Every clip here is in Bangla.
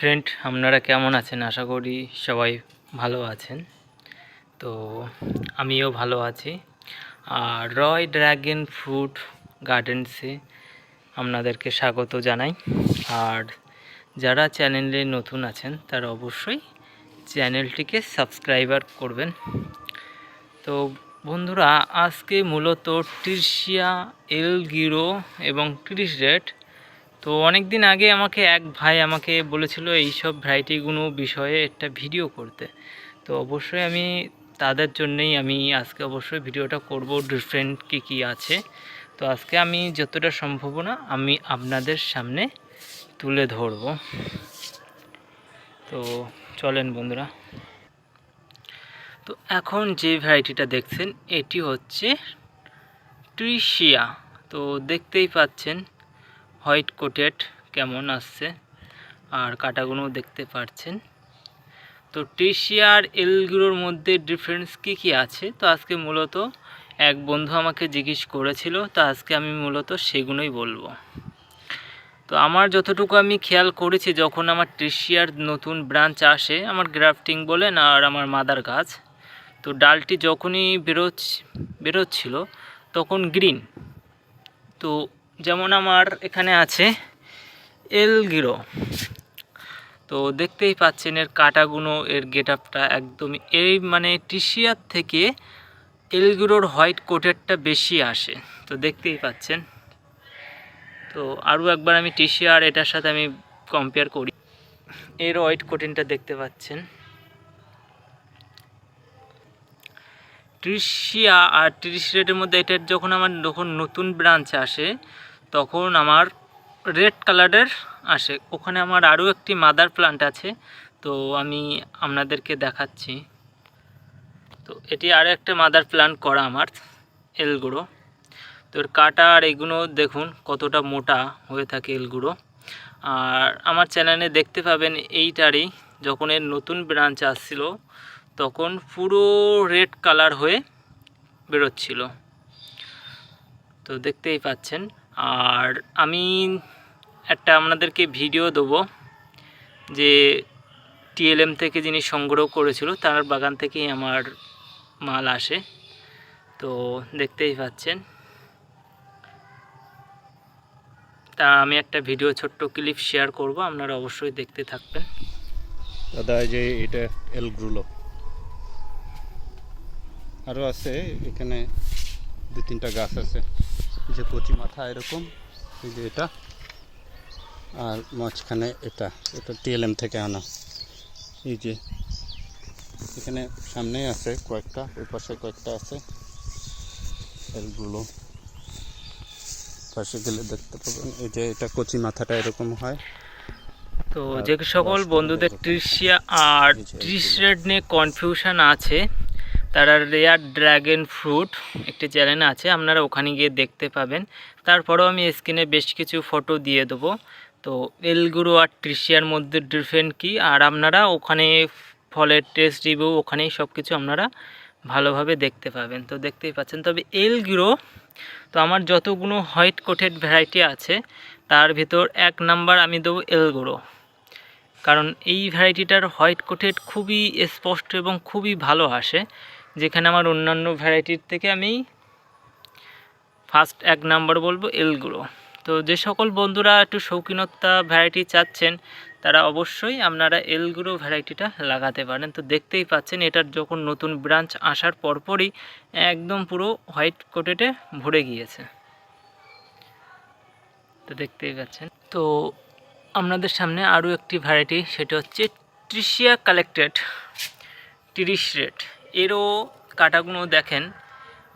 ফ্রেন্ড আপনারা কেমন আছেন? আশা করি সবাই ভালো আছেন। তো আমিও ভালো আছি। আর রয় ড্র্যাগন ফ্রুট গার্ডেন্সে আপনাদেরকে স্বাগত জানাই। আর যারা চ্যানেলে নতুন আছেন, তারা অবশ্যই চ্যানেলটিকে সাবস্ক্রাইবার করবেন। তো বন্ধুরা, আজকে মূলত টিরসিয়া এল গিরো এবং ত্রিশ রেড তো অনেক দিন আগে আমাকে এক ভাই আমাকে বলেছিল এই সব ভ্যারাইটিগুলো বিষয়ে একটা ভিডিও করতে। তো অবশ্যই আমি তাদের জন্যই আমি আজকে অবশ্যই ভিডিওটা করব ডিফারেন্ট কী কী আছে। তো আজকে আমি যতটা সম্ভব না, আমি আপনাদের সামনে তুলে ধরব। তো চলেন বন্ধুরা। তো এখন যে ভ্যারাইটিটা দেখছেন, এটি হচ্ছে ট্রিশিয়া তো দেখতেই পাচ্ছেন হোয়াইট কোটেড কেমন আসছে? আর কাটাগুলো দেখতে পাচ্ছেন তো টিসিয়া আর এলগুলোর মধ্যে ডিফারেন্স কী কী আছে? তো আজকে মূলত এক বন্ধু আমাকে জিজ্ঞেস করেছিল, তো আজকে আমি মূলত সেগুলোই বলব। তো আমার যতটুকু আমি খেয়াল করেছি, যখন আমার টিসিয়ার নতুন ব্রাঞ্চ আসে, আমার গ্রাফটিং বলেন আর আমার মাদার গাছ, তো ডালটি যখনই বেরোচ্ছ, বেরোচ্ছিল, তখন গ্রিন তো যেমন আমার এখানে আছে এলগিরো তো দেখতেই পাচ্ছেন এর কাটাগুলো এর গেট আপটা একদমই এই মানে টিসিয়ার থেকে এলগিরোর হোয়াইট কোটেরটা বেশি আসে, তো দেখতেই পাচ্ছেন। তো আরও একবার আমি টিসিয়ার এটার সাথে আমি কম্পেয়ার করি। এর হোয়াইট কোটিনটা দেখতে পাচ্ছেন। ত্রিশিয়া আর তিরিশ রেটের মধ্যে এটার যখন আমার যখন নতুন ব্রাঞ্চ আসে তখন আমার রেড কালারের আসে। ওখানে আমার আরও একটি মাদার প্লান্ট আছে, তো আমি আপনাদেরকে দেখাচ্ছি। তো এটি আরও একটা মাদার প্লান্ট করা আমার এলগুড়ো তো এর কাটা আর এগুলো দেখুন, কতটা মোটা হয়ে থাকে এলগুড়ো আর আমার চ্যানেলে দেখতে পাবেন এইটারই, যখন এর নতুন ব্রাঞ্চ আসছিল, তখন পুরো রেড কালার হয়ে বেরোচ্ছিল। তো দেখতেই পাচ্ছেন। আর আমি একটা আপনাদেরকে ভিডিও দেবো যে টিএলএম থেকে যিনি সংগ্রহ করেছিল, তার বাগান থেকেই আমার মাল আসে। তো দেখতেই পাচ্ছেন। তা আমি একটা ভিডিও, ছোট্ট ক্লিপ শেয়ার করব, আপনারা অবশ্যই দেখতে থাকবেন। দাদা যে এটা এলগ্রুলো। আরও আছে, এখানে দু তিনটা গাছ আছে। যে কচি মাথা এরকম এই যে এটা। আর মাঝখানে এটা এটা টিএলএম থেকে আনা। এই যে এখানে সামনেই আছে কয়েকটা ওই পাশে কয়েকটা আছে। এলগুলো পাশে গেলে দেখতে পাবেন। এই যে এটা কচি মাথাটা এরকম হয়। তো যে সকল বন্ধুদের। ট্রিসিয়া আর ট্রিস রেড নিয়ে কনফিউশন আছে তারা রেয়ার ড্র্যাগন ফ্রুট একটি চ্যানেল আছে, আপনারা ওখানে গিয়ে দেখতে পাবেন। তারপরেও আমি স্ক্রিনে বেশ কিছু ফটো দিয়ে দেবো। তো এলগুরু আর ট্রিসিয়ার মধ্যে ডিফারেন্ট কী, আর আপনারা ওখানে ফলের টেস্ট রিভিউ ওখানেই সব কিছু আপনারা ভালোভাবে দেখতে পাবেন। তো দেখতেই পাচ্ছেন, তবে এলগুরো, তো আমার যতগুলো হোয়াইট কোটেড ভ্যারাইটি আছে, তার ভিতর এক নাম্বার আমি দেবো এলগুরো। কারণ এই ভ্যারাইটিটার হোয়াইট কোটেড খুবই স্পষ্ট এবং খুবই ভালো আসে। যেখানে আমার অন্যান্য ভ্যারাইটির থেকে আমি ফার্স্ট এক নাম্বার বলব এলগুলো তো যে সকল বন্ধুরা একটু শৌখিনতা ভ্যারাইটি চাচ্ছেন, তারা অবশ্যই আপনারা এলগুলো ভ্যারাইটিটা লাগাতে পারেন। তো দেখতেই পাচ্ছেন, এটার যখন নতুন ব্রাঞ্চ আসার পরপরই একদম পুরো হোয়াইট কোটেটে ভরে গিয়েছে। তো দেখতেই পাচ্ছেন। তো আপনাদের সামনে আরও একটি ভ্যারাইটি, সেটা হচ্ছে ট্রিশিয়া কালেক্টেড তিরিশ রেট এরও কাটাগুলো দেখেন,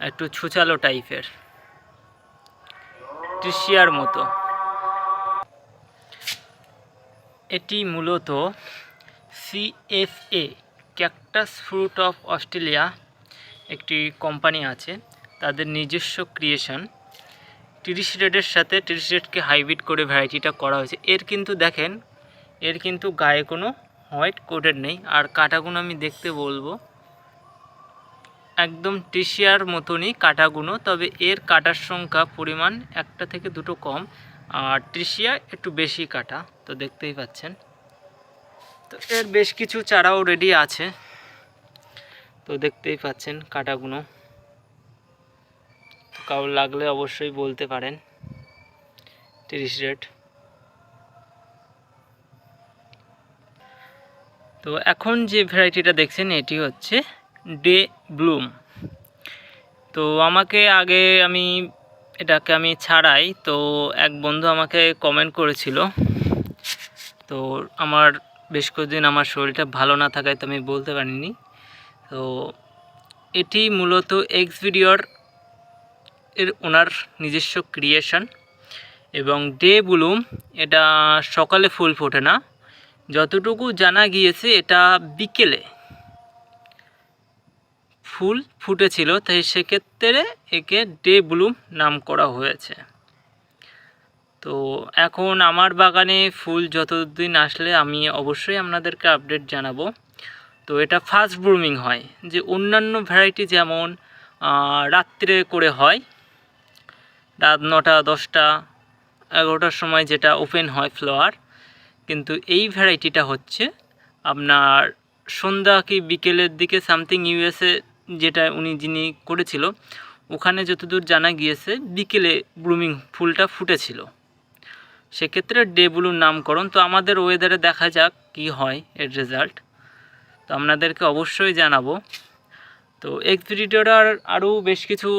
একটু ছুচালো টাইপের। ট্রিশিয়ার মতো। এটি মূলত CFA cactus fruit of Australia একটি কোম্পানি আছে, তাদের নিজস্ব ক্রিয়েশন। তিরিশ রেডের সাথে তিরিশ রেডকে হাইব্রিড করে ভ্যারাইটিটা করা হয়েছে। এর কিন্তু দেখেন, এর কিন্তু গায়ে কোনো হোয়াইট কোটেড নেই। আর কাটাগুলো আমি দেখতে বলব একদম টিশিয়ার মতনই কাটাগুলো তবে এর কাটার সংখ্যা পরিমাণ একটা থেকে দুটো কম। আর ট্রিশিয়া একটু বেশি কাটা, তো দেখতেই পাচ্ছেন। তো এর বেশ কিছু চারাও রেডি আছে। তো দেখতেই পাচ্ছেন কাটাগুলো কারোর লাগলে অবশ্যই বলতে পারেন। তিরিশ রেট। তো এখন যে ভ্যারাইটিটা দেখছেন, এটি হচ্ছে ডে ব্লুম। তো আমাকে আগে আমি এটাকে আমি ছাড়াই। তো এক বন্ধু আমাকে কমেন্ট করেছিল, তো আমার বেশ কয়েকদিন আমার শরীরটা ভালো না থাকায় তো আমি বলতে পারিনি। তো এটি মূলত এক্স ভিডিওর এর ওনার নিজস্ব ক্রিয়েশন এবং ডে ব্লুম এটা সকালে ফুল ফোটে না। যতটুকু জানা গিয়েছে এটা বিকেলে ফুল ফুটেছিল, তাই সেক্ষেত্রে একে ডে ব্লুম নাম করা হয়েছে। তো এখন আমার বাগানে ফুল যতদিন আসলে আমি অবশ্যই আপনাদেরকে আপডেট জানাব। তো এটা ফাস্ট ব্লুমিং হয়, যে অন্যান্য ভ্যারাইটি যেমন রাত্রে করে হয়, রাত নটা, দশটা, এগারোটার সময় যেটা ওপেন হয় ফ্লাওয়ার কিন্তু এই ভ্যারাইটিটা হচ্ছে আপনার সন্ধ্যা কি বিকেলের দিকে সামথিং ইউএসএ যেটা উনি যিনি করেছিল, ওখানে যতদূর জানা গিয়েছে, বিকেলে ব্লুমিং ফুলটা ফুটেছিল। সেক্ষেত্রে ডে ব্লুর নামকরণ, তো আমাদের ওয়েদারে দেখা যাক কি হয় এর রেজাল্ট তো আপনাদেরকে অবশ্যই জানাব। তো এক্সপিরিটর আরও বেশ কিছু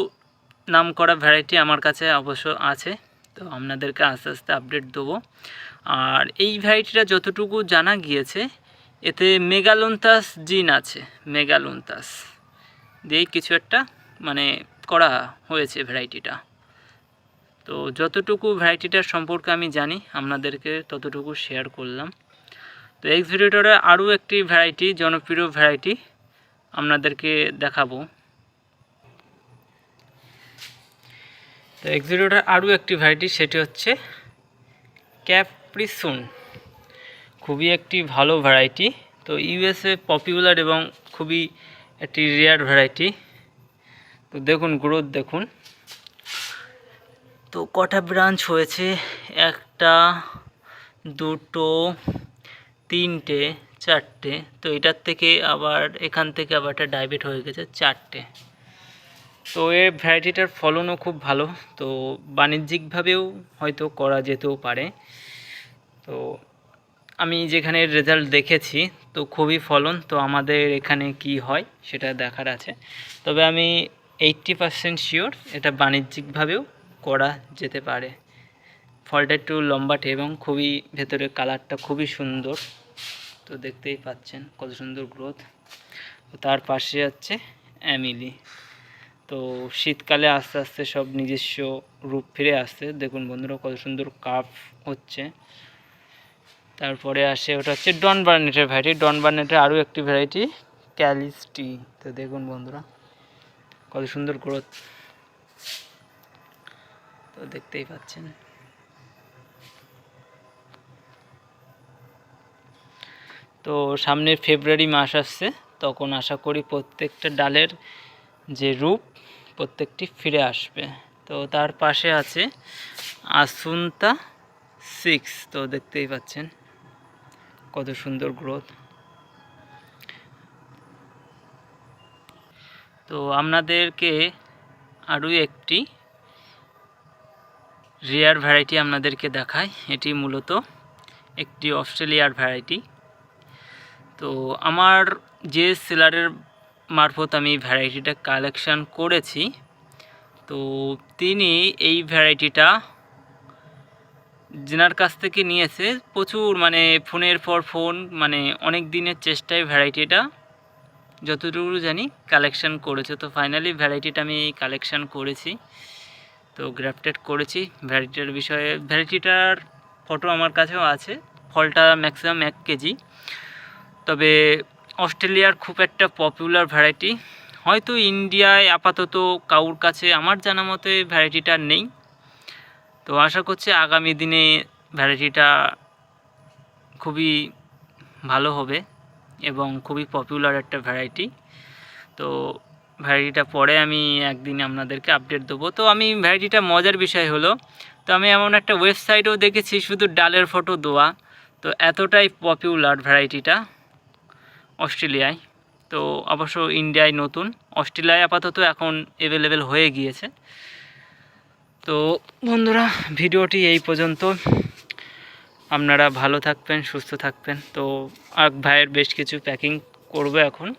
নাম করা ভ্যারাইটি আমার কাছে অবশ্য আছে। তো আপনাদেরকে আস্তে আস্তে আপডেট দেবো। আর এই ভ্যারাইটিটা যতটুকু জানা গিয়েছে, এতে মেগালন্তাস জিন আছে মেগালন্তাস দিয়েই কিছু একটা মানে করা হয়েছে ভ্যারাইটিটা। তো যতটুকু ভ্যারাইটিটার সম্পর্কে আমি জানি, আপনাদেরকে ততটুকু শেয়ার করলাম। তো এক্সভিডিটরের আরও একটি ভ্যারাইটি, জনপ্রিয় ভ্যারাইটি আপনাদেরকে দেখাবো। তো এক্সভিডিটর আরও একটি ভ্যারাইটি, সেটি হচ্ছে ক্যাপ্রিসুন। খুবই একটি ভালো ভ্যারাইটি। তো ইউএসএ পপুলার এবং খুবই একটি রেয়ার ভ্যারাইটি তো দেখুন গ্রোথ দেখুন। তো কটা ব্রাঞ্চ হয়েছে? একটা, দুটো, তিনটে, চারটে। তো এটার থেকে আবার, এখান থেকে আবার একটা ডাইভেট হয়ে গেছে চারটে। তো এর ভ্যারাইটিটার ফলনও খুব ভালো। তো বাণিজ্যিকভাবেও হয়তো করা যেতেও পারে। তো আমি যেখানে রেজাল্ট দেখেছি তো খুবই ফলন। তো আমাদের এখানে কি হয় সেটা দেখার আছে। তবে আমি এইট্টি পারসেন্ট শিওর এটা বাণিজ্যিকভাবেও করা যেতে পারে। ফলটা একটু লম্বাটে এবং খুবই ভেতরে কালারটা খুবই সুন্দর। তো দেখতেই পাচ্ছেন কত সুন্দর গ্রোথ তার পাশে হচ্ছে অ্যামিলি। তো শীতকালে আস্তে আস্তে সব নিজস্ব রূপ ফিরে আসছে। দেখুন বন্ধুরা কত সুন্দর কাপ হচ্ছে। তারপরে আসে, ওটা হচ্ছে ডন বার্নেটের ভ্যারাইটি ডন বার্নেটের আরও একটি ভ্যারাইটি ক্যালিস্টি তো দেখুন বন্ধুরা, কত সুন্দর গ্রোথ তো দেখতেই পাচ্ছেন। তো সামনে ফেব্রুয়ারি মাস আসছে, তখন আশা করি প্রত্যেকটা ডালের যে রূপ, প্রত্যেকটি ফিরে আসবে। তো তার পাশে আছে আসুন্তা সিক্স তো দেখতেই পাচ্ছেন। কত সুন্দর গ্রোথ তো আপনাদেরকে আরও একটি রেয়ার ভ্যারাইটি আপনাদেরকে দেখায় এটি মূলত একটি অস্ট্রেলিয়ার ভ্যারাইটি তো আমার যে সেলারের মারফত আমি ভ্যারাইটিটা কালেকশান করেছি, তো তিনি এই ভ্যারাইটিটা যেনার কাছ থেকে নিয়েছে। প্রচুর মানে ফোনের পর ফোন মানে অনেক দিনের চেষ্টায় ভ্যারাইটিটা যতটুকু জানি কালেকশান করেছে। তো ফাইনালি ভ্যারাইটিটা আমি কালেকশান করেছি। তো গ্রাফটেড করেছি। ভ্যারাইটিটার বিষয়ে ভ্যারাইটিটার ফটো আমার কাছেও আছে। ফলটা ম্যাক্সিমাম এক কেজি। তবে অস্ট্রেলিয়ার খুব একটা পপুলার ভ্যারাইটি হয়তো ইন্ডিয়ায় আপাতত কাউর কাছে আমার জানা মতে ভ্যারাইটিটা নেই। তো আশা করছি আগামী দিনে ভ্যারাইটিটা খুবই ভালো হবে এবং খুবই পপুলার একটা ভ্যারাইটি। তো ভ্যারাইটিটা পরে আমি একদিন আপনাদেরকে আপডেট দেবো। তো আমি ভ্যারাইটিটা মজার বিষয় হলো, তো আমি এমন একটা ওয়েবসাইটও দেখেছি, শুধু ডালের ফটো দেওয়া। তো এতটাই পপুলার ভ্যারাইটিটা অস্ট্রেলিয়ায়। তো অবশ্য ইন্ডিয়ায় নতুন। অস্ট্রেলিয়ায় আপাতত এখন অ্যাভেলেবেল হয়ে গিয়েছে। তো বন্ধুরা, ভিডিওটি এই পর্যন্ত। আপনারা ভালো থাকবেন, সুস্থ থাকবেন। তো আক ভাইয়ের বেশ কিছু প্যাকিং করবে এখন।